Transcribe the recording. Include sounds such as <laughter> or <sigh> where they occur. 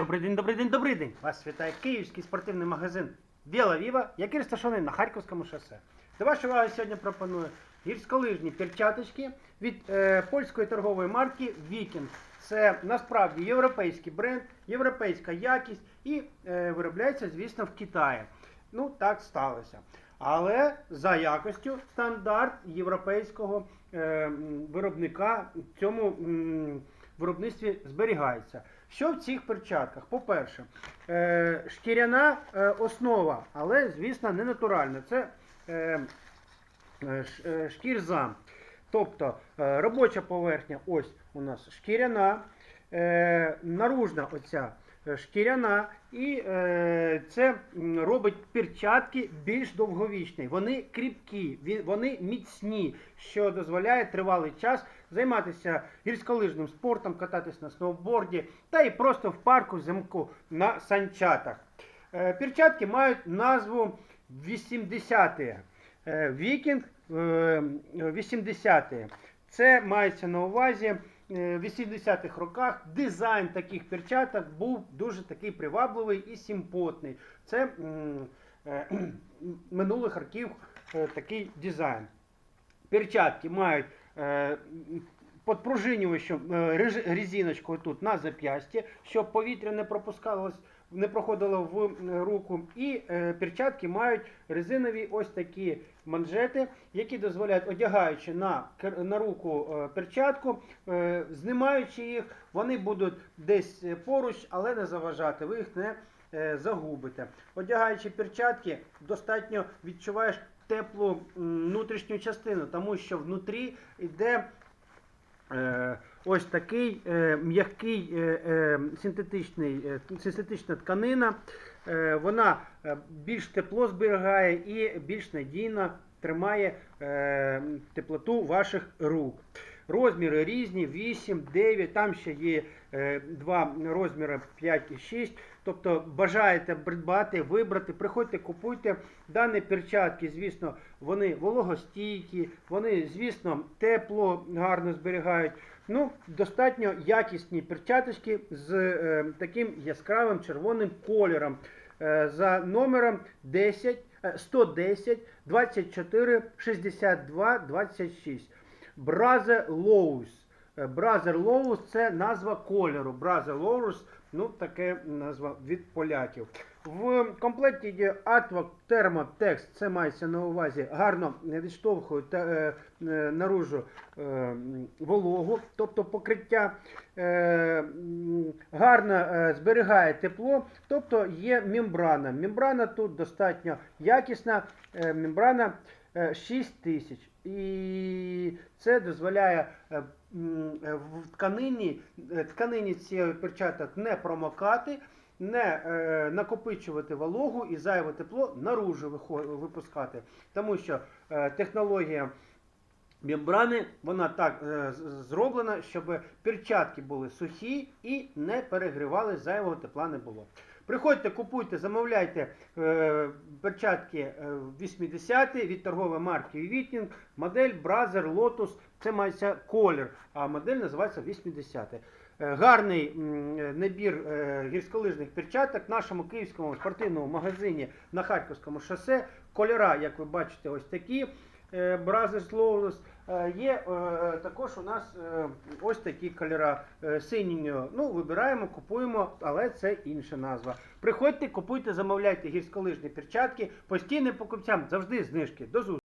Добрий день, добрий день, добрий день! Вас вітає київський спортивний магазин Біла Віва, який розташований на Харківському шосе. До вашої уваги сьогодні пропоную гірськолижні перчаточки від е, польської торгової марки Viking. Це насправді європейський бренд, європейська якість і е, виробляється, звісно, в Китаї. Ну, так сталося. Але за якостю стандарт європейського е, виробника в цьому м, виробництві зберігається. Що в цих перчатках? По-перше, е, шкіряна е, основа, але, звісно, не натуральна. Це е, е, е, шкірза. Тобто робоча поверхня, ось у нас шкіряна, наружна оця шкіряна, і е, це робить перчатки більш довговічні. Вони кріпкі, вони міцні, що дозволяє тривалий час займатися гірськолижним спортом, кататись на сноуборді та і просто в парку взимку на санчатах. Е, Перчатки мають назву 80-ті. Е, Вікінг е, 80-ті. Це мається на увазі е, 80-х роках дизайн таких перчаток був дуже такий привабливий і симпотний. Це е, <clears throat> минулих років е, такий дизайн. Перчатки мають е, подпружинювачу е, резиночку тут на зап'ясті, щоб повітря не пропускалось, не проходило в е, руку. І е, перчатки мають резинові ось такі манжети, які дозволяють, одягаючи на, на руку е, перчатку, е, знімаючи їх, вони будуть десь е, поруч, але не заважати. Ви їх не е, загубите. Одягаючи перчатки, достатньо відчуваєш теплу внутрішню частину, тому що внутрі йде е, ось такий е, м'який е, е, синтетичний, е, синтетична тканина. Е, вона е, більш тепло зберігає і більш надійно тримає е, теплоту ваших рук. Розміри різні, 8, 9, там ще є е, два розміри 5 і 6. Тобто бажаєте придбати, вибрати, приходьте, купуйте. Дані перчатки, звісно, вони вологостійкі, вони, звісно, тепло гарно зберігають. Ну, достатньо якісні перчаточки з е, таким яскравим червоним кольором. Е, за номером 10, е, 110 24 62 26. Brother Lowe's. Е, Brother Lowe's це назва кольору. Brother Lowe's, ну таке назва від поляків. В комплекті є Atvac Thermotex, це мається на увазі, гарно відштовхує та, е, е, наружу е, вологу, тобто покриття е, гарно е, зберігає тепло, тобто є мембрана. Мембрана тут достатньо якісна, е, мембрана е, 6000. І це дозволяє е, е, в тканині, е, тканині цієї перчаток не промокати, не е, накопичувати вологу і зайве тепло наружу випускати. Тому що е, технологія мембрани вона так е, зроблена, щоб перчатки були сухі і не перегрівали, зайвого тепла не було. Приходьте, купуйте, замовляйте е, перчатки е, 80 від торгової марки Viking, модель Brother Lotus, це мається колір, а модель називається 80. Е, Гарний е, набір е, гірськолижних перчаток в нашому київському спортивному магазині на Харківському шосе. Кольора, як ви бачите, ось такі. Brothers. Е, Є також у нас ось такі кольора синього. Ну, вибираємо, купуємо, але це інша назва. Приходьте, купуйте, замовляйте гірськолижні перчатки. Постійним покупцям завжди знижки. До зустрічі!